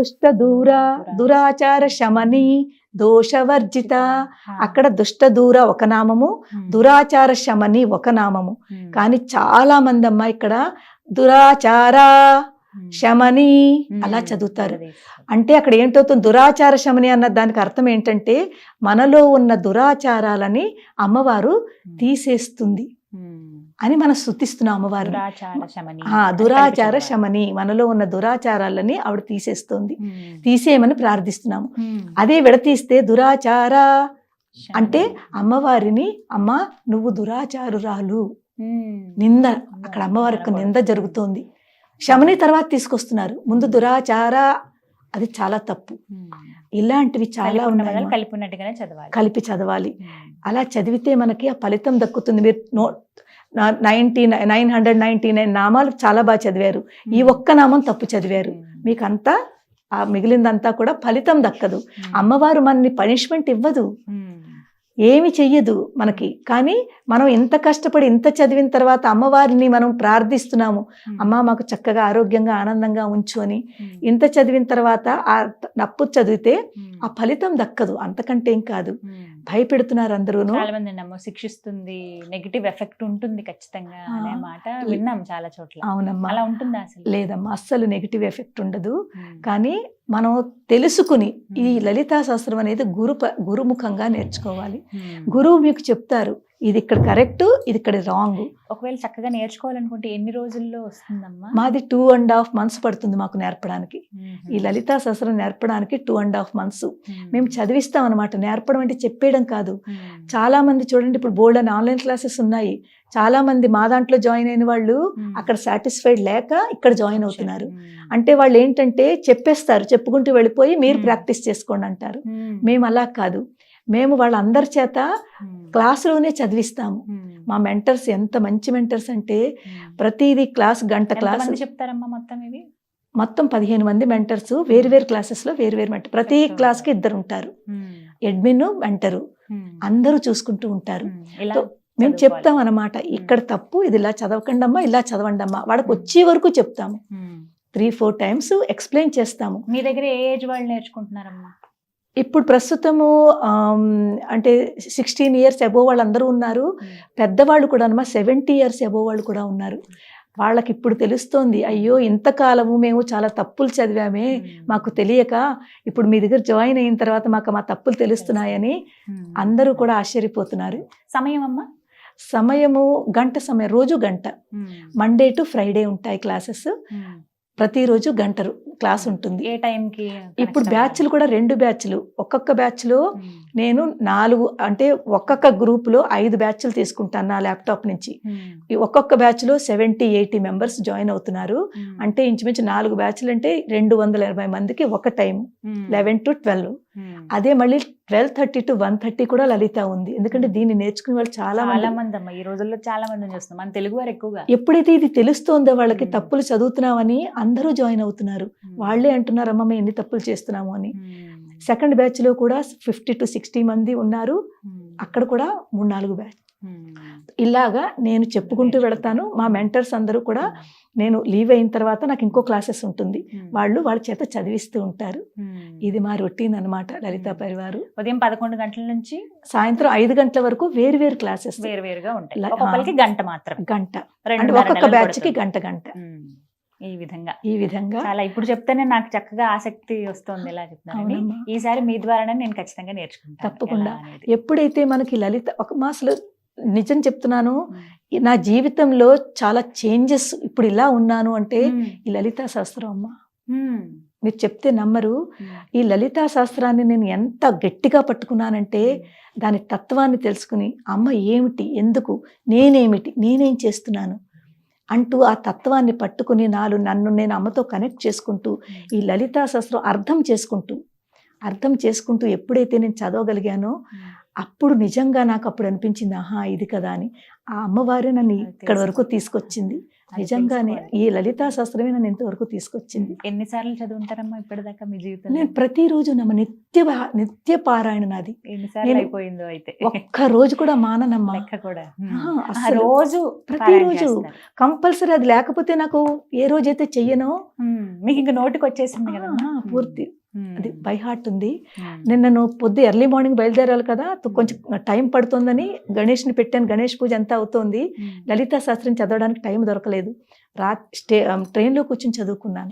దుష్ట దూర దురాచార శమని దోషవర్జిత. అక్కడ దుష్ట దూర ఒక నామము దురాచార శమని ఒక నామము. కానీ చాలా మంది అమ్మ ఇక్కడ దురాచార శమని అలా చదువుతారు. అంటే అక్కడ ఏంటవుతుంది? దురాచార శమని అన్న దానికి అర్థం ఏంటంటే మనలో ఉన్న దురాచారాలని అమ్మవారు తీసేస్తుంది అని మనం స్థుతిస్తున్నాం అమ్మవారు దురాచార శమని ఆ అని దురాచార కల్పించబడాలి. శమని మనలో ఉన్న దురాచారాలని ఆవిడ తీసేస్తుంది. తీసేయమని ప్రార్థిస్తున్నాము. అదే విడతీస్తే దురాచార. అంటే అమ్మవారిని అమ్మ నువ్వు దురాచారురాలు. నింద అక్కడ అమ్మవారికి నింద జరుగుతోంది. శమని తర్వాత తీసుకొస్తున్నారు ముందు దురాచార అది చాలా తప్పు. ఇలాంటివి చాలా ఉన్నాయి. కలిపి ఉన్నట్టుగానే చదవాలి కలిపి చదవాలి. అలా చదివితే మనకి ఆ ఫలితం దక్కుతుంది మీరు no ninety nine hundred ninety nine నామాలు చాలా బాగా చదివారు ఈ ఒక్క నామం తప్పు చదివారు ఉమ్. మీకు అంతా ఆ మిగిలిందంతా కూడా ఫలితం దక్కదు. అమ్మవారు మనని పనిష్మెంట్ ఇవ్వదు. ఏమి చెయ్యదు మనకి కానీ మనం ఇంత కష్టపడి ఇంత చదివిన తర్వాత అమ్మవారిని మనం ప్రార్థిస్తున్నాము. అమ్మ మాకు చక్కగా ఆరోగ్యంగా ఆనందంగా ఉంచు అని. ఇంత చదివిన తర్వాత ఆ నప్పు చదివితే. ఆ ఫలితం దక్కదు అంతకంటే ఏం కాదు. భయపెడుతున్నారు నమ్మో శిక్షిస్తుంది నెగిటివ్ ఎఫెక్ట్ ఉంటుంది ఖచ్చితంగా. అనే మాట విన్నాం చాలా చోట్ల అవునమ్మా అలా ఉంటుందా లేదమ్మా అస్సలు నెగిటివ్ ఎఫెక్ట్ ఉండదు. కానీ మనం తెలుసుకుని ఈ. లలితా శాస్త్రం అనేది గురు గురుముఖంగా నేర్చుకోవాలి. గురువు మీకు చెప్తారు ఇది ఇక్కడ కరెక్ట్ ఇది ఇక్కడ రాంగ్ ఒకవేళ చక్కగా నేర్చుకోవాలనుకుంటే ఎన్ని రోజుల్లో వస్తుందమ్మా మాది టూ అండ్ హాఫ్ మంత్స్ పడుతుంది మాకు నేర్పడానికి. ఈ లలితా శాస్త్రం నేర్పడానికి టూ అండ్ హాఫ్ మంత్స్. మేము చదివిస్తాం అనమాట నేర్పడం అంటే చెప్పేయడం కాదు. చాలా మంది చూడండి ఇప్పుడు బోల్డ్ అని ఆన్లైన్ క్లాసెస్ ఉన్నాయి చాలా మంది మా దాంట్లో జాయిన్ అయిన వాళ్ళు. అక్కడ సాటిస్ఫైడ్ లేక ఇక్కడ జాయిన్ అవుతున్నారు. అంటే వాళ్ళు ఏంటంటే చెప్పేస్తారు చెప్పుకుంటూ వెళ్ళిపోయి మీరు. ప్రాక్టీస్ చేసుకోండి అంటారు. మేము అలా కాదు మేము వాళ్ళందరి చేత ఉమ్. క్లాసులోనే చదివిస్తాము ఉమ్. మా మెంటర్స్ ఎంత మంచి మెంటర్స్ అంటే ఉమ్. ప్రతిదీ క్లాస్ గంట క్లాస్ చెప్తారమ్మా మొత్తం ఇవి మొత్తం పదిహేను మంది మెంటర్స్ వేరు వేరు క్లాసెస్లో వేరు వేరు మెంటర్ ప్రతి క్లాస్కి. ఇద్దరు ఉంటారు. Admin mentor. అందరూ చూసుకుంటూ ఉంటారు మేము. చెప్తాం అన్నమాట ఇక్కడ తప్పు ఇది ఇలా చదవకండి అమ్మా ఇలా చదవండి అమ్మా వాడికి వచ్చే వరకు చెప్తాము. త్రీ ఫోర్ టైమ్స్ ఎక్స్ప్లెయిన్ చేస్తాము మీ దగ్గర ఏ ఏజ్ వాళ్ళు నేర్చుకుంటున్నారమ్మా ఇప్పుడు ప్రస్తుతము అంటే సిక్స్టీన్ ఇయర్స్ అబోవ్ వాళ్ళందరూ ఉన్నారు. పెద్దవాళ్ళు కూడా అన్నమా సెవెంటీ ఇయర్స్ అబోవ్ వాళ్ళు కూడా ఉన్నారు వాళ్ళకి ఇప్పుడు తెలుస్తోంది అయ్యో ఇంతకాలము మేము చాలా తప్పులు చదివామే. మాకు తెలియక ఇప్పుడు మీ దగ్గర జాయిన్ అయిన తర్వాత మాకు మా తప్పులు తెలుస్తున్నాయని. అందరూ కూడా ఆశ్చర్యపోతున్నారు సమయం అమ్మా సమయము గంట సమయం రోజు గంట. మండే టు ఫ్రైడే ఉంటాయి క్లాసెస్. ప్రతిరోజు గంట క్లాస్ ఉంటుంది ఏ టైంకి ఇప్పుడు బ్యాచ్లు కూడా రెండు బ్యాచ్లు ఒక్కొక్క బ్యాచ్లో. నేను నాలుగు అంటే ఒక్కొక్క గ్రూప్లో ఐదు బ్యాచ్లు తీసుకుంటాను నా ల్యాప్టాప్ నుంచి ఒక్కొక్క బ్యాచ్లో సెవెంటీ ఎయిటీ మెంబర్స్ జాయిన్ అవుతున్నారు. అంటే ఇంచుమించు నాలుగు బ్యాచ్లు అంటే రెండు వందల ఎనభై మందికి ఒక టైం. Eleven to twelve. అదే మళ్ళీ twelve thirty to one thirty కూడా లలిత ఉంది ఎందుకంటే దీన్ని నేర్చుకునే వాళ్ళు చాలా చాలా మంది మంది అమ్మా ఈ రోజుల్లో చాలా మందిని చూస్తున్నాం మన తెలుగు వారు ఎక్కువగా ఎప్పుడైతే ఇది తెలుస్తోందో వాళ్ళకి. తప్పులు చదువుతున్నామని అందరూ జాయిన్ అవుతున్నారు. వాళ్ళే అంటున్నారు అమ్మ మేము ఎన్ని తప్పులు చేస్తున్నాము అని. సెకండ్ బ్యాచ్లో కూడా ఫిఫ్టీ టు సిక్స్టీ మంది ఉన్నారు. అక్కడ కూడా మూడు నాలుగు బ్యాచ్. ఇలాగా నేను చెప్పుకుంటూ వెళతాను. మా మెంటర్స్ అందరూ కూడా నేను లీవ్ అయిన తర్వాత నాకు ఇంకో క్లాసెస్ ఉంటుంది. ఉమ్. వాళ్ళు వాళ్ళ చేత చదివిస్తూ ఉంటారు. ఉమ్. ఇది మా రొటీన్ అన్నమాట లలిత పరివారు ఉదయం పదకొండు గంటల నుంచి సాయంత్రం ఐదు గంటల వరకు వేరు వేరు క్లాసెస్. వేరు వేరుగా ఉంటాయి. గంట మాత్రం. గంట. అంటే రెండున్నర ఒక్కొక్క బ్యాచ్కి. గంట గంట. ఈ విధంగా. ఈ విధంగా. చాలా ఇప్పుడు చెప్తేనే నాకు చక్కగా ఆసక్తి వస్తుంది చెప్తున్నారని. అవునమ్మా. ఈసారి మీ ద్వారానే నేను ఖచ్చితంగా నేర్చుకుంటాను. తప్పకుండా. ఎప్పుడైతే మనకి లలిత ఒక మా అసలు నిజం చెప్తున్నాను నా జీవితంలో చాలా చేంజెస్ ఇప్పుడు ఇలా ఉన్నాను అంటే. ఈ లలితా శాస్త్రం అమ్మ. మీరు చెప్తే నమ్మరు. ఈ లలితా శాస్త్రాన్ని నేను ఎంత గట్టిగా పట్టుకున్నానంటే దాని తత్వాన్ని తెలుసుకుని అమ్మ ఏమిటి ఎందుకు నేనేమిటి నేనేం చేస్తున్నాను అంటూ ఆ తత్వాన్ని పట్టుకుని నాలు నన్ను నేను అమ్మతో కనెక్ట్ చేసుకుంటూ ఈ లలితా శాస్త్రం అర్థం చేసుకుంటూ అర్థం చేసుకుంటూ ఎప్పుడైతే నేను చదవగలిగానో. అప్పుడు నిజంగా నాకు అప్పుడు అనిపించింది ఆహా ఇది కదా అని. ఆ అమ్మవారే నన్ను ఇక్కడ వరకు. తీసుకొచ్చింది. నిజంగానే. ఈ లలితా శాస్త్రమే నన్ను ఇంతవరకు తీసుకొచ్చింది. ఎన్నిసార్లు చదువుంటారమ్మా ఇప్పటిదాకా మీ జీవితంలో? నేను ప్రతిరోజు నమ్మ నిత్య నిత్య పారాయణ నాది. ఎన్నిసార్లు అయిపోయిందో అయితే. ఒక్క రోజు కూడా మాననమ్మా. కూడా. రోజు ప్రతిరోజు. కంపల్సరీ అది లేకపోతే నాకు ఏ రోజైతే చెయ్యనో మీకు ఇంకా నోటికి వచ్చేసింది కదా పూర్తి. అది బై హార్ట్ ఉంది. ఉమ్. నిన్న నువ్వు పొద్దు ఎర్లీ మార్నింగ్ బయలుదేరాలి కదా కొంచెం టైం పడుతుందని గణేష్ని పెట్టాను. గణేష్ పూజ అంతా అవుతోంది. లలితా శాస్త్రం చదవడానికి టైం దొరకలేదు. రా స్టే ట్రైన్లో కూర్చొని చదువుకున్నాను.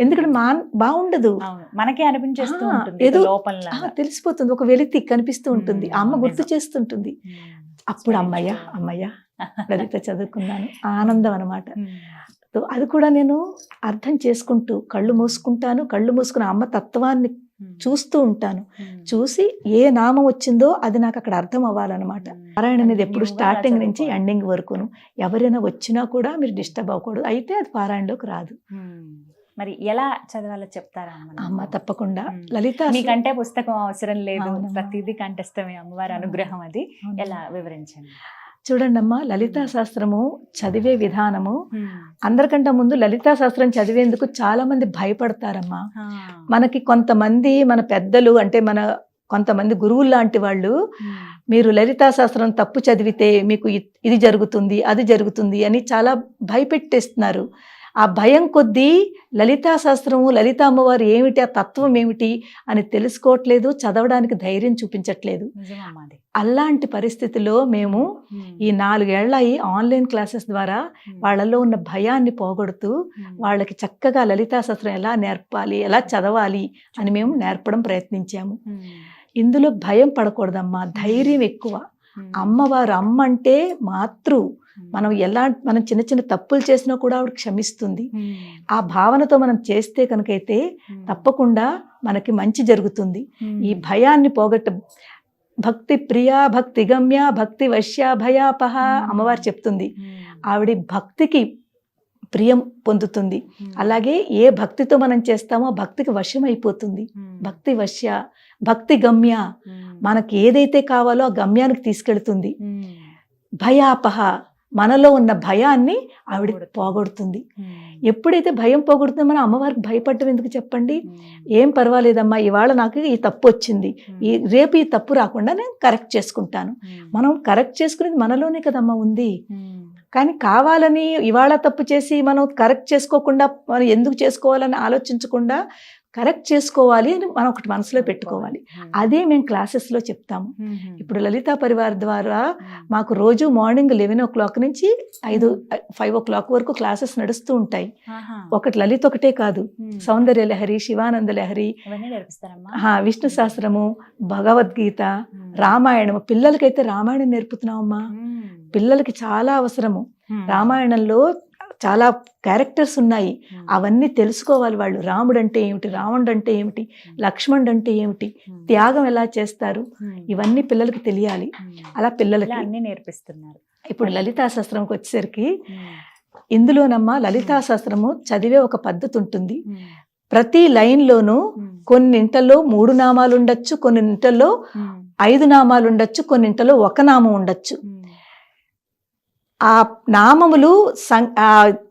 ఎందుకంటే మా బాగుండదు. మనకే అనిపించేస్తూ ఏదో- తెలిసిపోతుంది. ఒక వెలితి కనిపిస్తూ ఉంటుంది. అమ్మ గుర్తు. చేస్తుంటుంది. అప్పుడు అమ్మయ్య అమ్మయ్య లలిత చదువుకున్నాను. ఆనందం అనమాట అది కూడా నేను అర్థం చేసుకుంటూ కళ్ళు మూసుకుంటాను. కళ్ళు మూసుకుని అమ్మ తత్వాన్ని చూస్తూ ఉంటాను. చూసి ఏ నామం వచ్చిందో అది నాకు అక్కడ అర్థం అవ్వాలన్నమాట. పారాయణ అనేది ఎప్పుడు స్టార్టింగ్ నుంచి ఎండింగ్ వరకును. ఎవరైనా వచ్చినా కూడా మీరు డిస్టర్బ్ అవ్వకూడదు. అయితే అది పారాయణలోకి రాదు. మరి ఎలా చదవాలో చెప్తారా అమ్మ తప్పకుండా. లలిత మీకంటే పుస్తకం అవసరం లేదు. ప్రతిదీ కంఠస్థమే అమ్మవారి అనుగ్రహం అది. ఎలా వివరించండి? చూడండి అమ్మా లలితా శాస్త్రము చదివే విధానము. అందరికంటే ముందు లలితా శాస్త్రం చదివేందుకు చాలా మంది భయపడతారమ్మా. మనకి కొంతమంది మన పెద్దలు అంటే మన కొంతమంది గురువులు లాంటి వాళ్ళు. మీరు లలితా శాస్త్రం తప్పు చదివితే మీకు ఇది జరుగుతుంది అది జరుగుతుంది అని చాలా భయపెట్టేస్తున్నారు ఆ భయం కొద్దీ లలితా శాస్త్రము లలిత అమ్మవారు ఏమిటి ఆ తత్వం ఏమిటి అని తెలుసుకోవట్లేదు చదవడానికి ధైర్యం చూపించట్లేదు. అలాంటి పరిస్థితిలో మేము. ఈ నాలుగేళ్ళ ఈ ఆన్లైన్ క్లాసెస్ ద్వారా. వాళ్ళలో ఉన్న భయాన్ని పోగొడుతూ. వాళ్ళకి చక్కగా లలితా శాస్త్రం ఎలా నేర్పాలి ఎలా చదవాలి అని మేము నేర్పడం ప్రయత్నించాము. ఇందులో భయం పడకూడదమ్మా ధైర్యం ఎక్కువ. అమ్మవారు అమ్మ అంటే మాతృ. మనం ఎలా మనం చిన్న చిన్న తప్పులు చేసినా కూడా ఆవిడ క్షమిస్తుంది. ఆ భావనతో మనం చేస్తే కనుకైతే. తప్పకుండా మనకి మంచి జరుగుతుంది. ఈ భయాన్ని పోగొట్ట భక్తి ప్రియా భక్తి గమ్య భక్తి వశ్య భయాపహ అమ్మవారు చెప్తుంది. ఆవిడ భక్తికి ప్రియం పొందుతుంది. అలాగే ఏ భక్తితో మనం చేస్తామో భక్తికి వశం అయిపోతుంది. భక్తి వశ్య భక్తి గమ్య. మనకి ఏదైతే కావాలో ఆ గమ్యానికి తీసుకెళ్తుంది. భయాపహ మనలో ఉన్న భయాన్ని ఆవిడ పోగొడుతుంది. ఎప్పుడైతే భయం పోగొడుతుందో మనం అమ్మవారికి భయపడటం ఎందుకు చెప్పండి. ఏం పర్వాలేదమ్మా ఇవాళ నాకు ఈ తప్పు వచ్చింది ఈ రేపు ఈ తప్పు రాకుండా నేను కరెక్ట్ చేసుకుంటాను. మనం కరెక్ట్ చేసుకునేది మనలోనే కదమ్మా ఉంది. కానీ కావాలని ఇవాళ తప్పు చేసి మనం కరెక్ట్ చేసుకోకుండా మనం ఎందుకు చేసుకోవాలని ఆలోచించకుండా కరెక్ట్ చేసుకోవాలి అని మనం ఒకటి మనసులో పెట్టుకోవాలి. అదే మేము క్లాసెస్లో చెప్తాము. ఇప్పుడు లలితా పరివార్ ద్వారా. మాకు రోజు మార్నింగ్ లెవెన్ ఓ క్లాక్ నుంచి ఐదు ఫైవ్ ఓ క్లాక్ వరకు క్లాసెస్ నడుస్తూ ఉంటాయి. ఒకటి లలిత ఒకటే కాదు. సౌందర్య లహరి శివానంద లహరి విష్ణు సహస్రము భగవద్గీత. రామాయణము పిల్లలకైతే రామాయణం నేర్పుతున్నామమ్మా. పిల్లలకి చాలా అవసరము. రామాయణంలో చాలా క్యారెక్టర్స్ ఉన్నాయి. అవన్నీ తెలుసుకోవాలి వాళ్ళు రాముడు అంటే ఏమిటి రావణుడు అంటే ఏమిటి లక్ష్మణుడు అంటే ఏమిటి. త్యాగం ఎలా చేస్తారు. ఇవన్నీ పిల్లలకి తెలియాలి. అలా పిల్లలకి అన్ని నేర్పిస్తున్నారు ఇప్పుడు లలితా శాస్త్రంకి వచ్చేసరికి. ఇందులోనమ్మా లలితా శాస్త్రము చదివే ఒక పద్ధతి ఉంటుంది. ప్రతి లైన్లోనూ. కొన్నింటలో మూడు నామాలు ఉండొచ్చు కొన్నింటలో. ఐదు నామాలు ఉండొచ్చు కొన్నింటలో ఒక నామం ఉండొచ్చు. ఆ నామములు సం-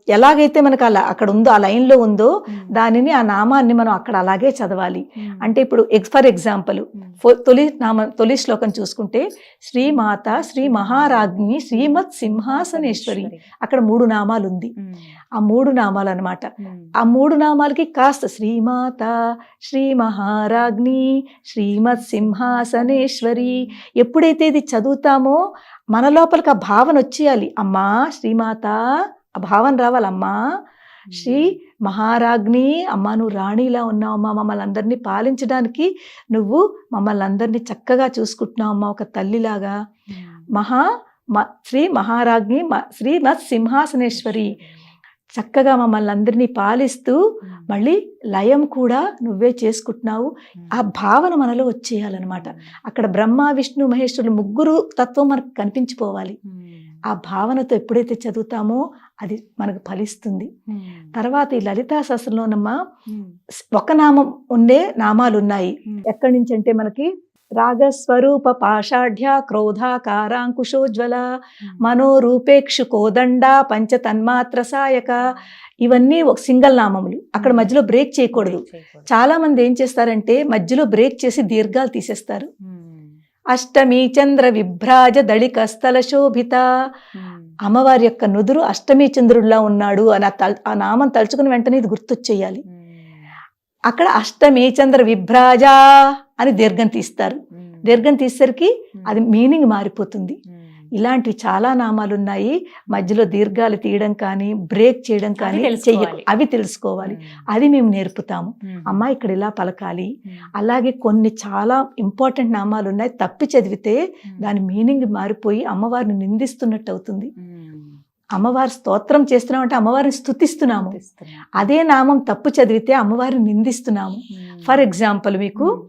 ఎలాగైతే మనకు అలా అక్కడ ఉందో ఆ లైన్లో ఉందో. దానిని ఆ నామాన్ని మనం అక్కడ అలాగే చదవాలి. అంటే ఇప్పుడు ఫర్ ఎగ్జాంపుల్. తొలి నామ తొలి శ్లోకం చూసుకుంటే శ్రీమాత శ్రీ మహారాజ్ఞి శ్రీమత్ సింహాసనేశ్వరి అక్కడ మూడు నామాలు ఉంది. ఆ మూడు నామాలు అన్నమాట ఉమ్. ఆ మూడు నామాలకి కాస్త శ్రీమాత శ్రీ మహారాజ్ఞి శ్రీమత్ సింహాసనేశ్వరి ఎప్పుడైతే ఇది చదువుతామో మన లోపలికి ఆ భావన వచ్చేయాలి అమ్మా శ్రీమాత ఆ భావన రావాలమ్మా శ్రీ మహారాజ్ఞి అమ్మ నువ్వు రాణిలా ఉన్నావమ్మా మమ్మల్ని అందరినీ పాలించడానికి నువ్వు మమ్మల్ని అందరినీ చక్కగా చూసుకుంటున్నావు అమ్మా ఒక తల్లిలాగా. మహా మ- శ్రీ మహారాజ్ఞి మ- శ్రీమత్ సింహాసనేశ్వరి చక్కగా మమ్మల్ని అందరినీ పాలిస్తూ. మళ్ళీ లయం కూడా నువ్వే చేసుకుంటున్నావు. ఆ భావన మనలో వచ్చేయాలన్నమాట అక్కడ బ్రహ్మ విష్ణు మహేశ్వరులు ముగ్గురు తత్వం మనకు కనిపించిపోవాలి. ఆ భావనతో ఎప్పుడైతే చదువుతామో అది మనకు ఫలిస్తుంది. తర్వాత ఈ లలితా శాస్త్రంలోనమ్మా ఉమ్. ఒక నామం ఉండే నామాలు ఉన్నాయి. ఎక్కడి నుంచి అంటే మనకి రాగస్వరూప పాషాఢ్య క్రోధాకారాంకుశోజ్వల మనోరూపేక్షు కోదండ పంచ తన్మాత్ర సాయక ఇవన్నీ ఒక సింగల్ నామములు. అక్కడ మధ్యలో బ్రేక్ చేయకూడదు. చాలా మంది ఏం చేస్తారంటే మధ్యలో బ్రేక్ చేసి దీర్ఘాలు తీసేస్తారు. అష్టమి చంద్ర విభ్రాజ దళిక స్థల శోభిత అమ్మవారి యొక్క నుదురు అష్టమి చంద్రుడిలా ఉన్నాడు అని ఆ నామం తలుచుకుని వెంటనే ఇది గుర్తొచ్చేయాలి. అక్కడ అష్టమి చంద్ర విభ్రాజ అని దీర్ఘం తీస్తారు. దీర్ఘం తీసేసరికి అది మీనింగ్ మారిపోతుంది. ఇలాంటివి చాలా నామాలు ఉన్నాయి మధ్యలో దీర్ఘాలు తీయడం కానీ బ్రేక్ చేయడం కానీ చెయ్య తెలుసుకోవాలి. అవి తెలుసుకోవాలి. అది మేము నేర్పుతాము. అమ్మ ఇక్కడ ఇలా పలకాలి. అలాగే కొన్ని చాలా ఇంపార్టెంట్ నామాలు ఉన్నాయి తప్పి చదివితే దాని మీనింగ్ మారిపోయి అమ్మవారిని నిందిస్తున్నట్టు అవుతుంది. అమ్మవారి స్తోత్రం చేస్తున్నాం అంటే అమ్మవారిని స్తుతిస్తున్నాము. అదే నామం తప్పు చదివితే అమ్మవారిని నిందిస్తున్నాము. ఫర్ ఎగ్జాంపుల్ మీకు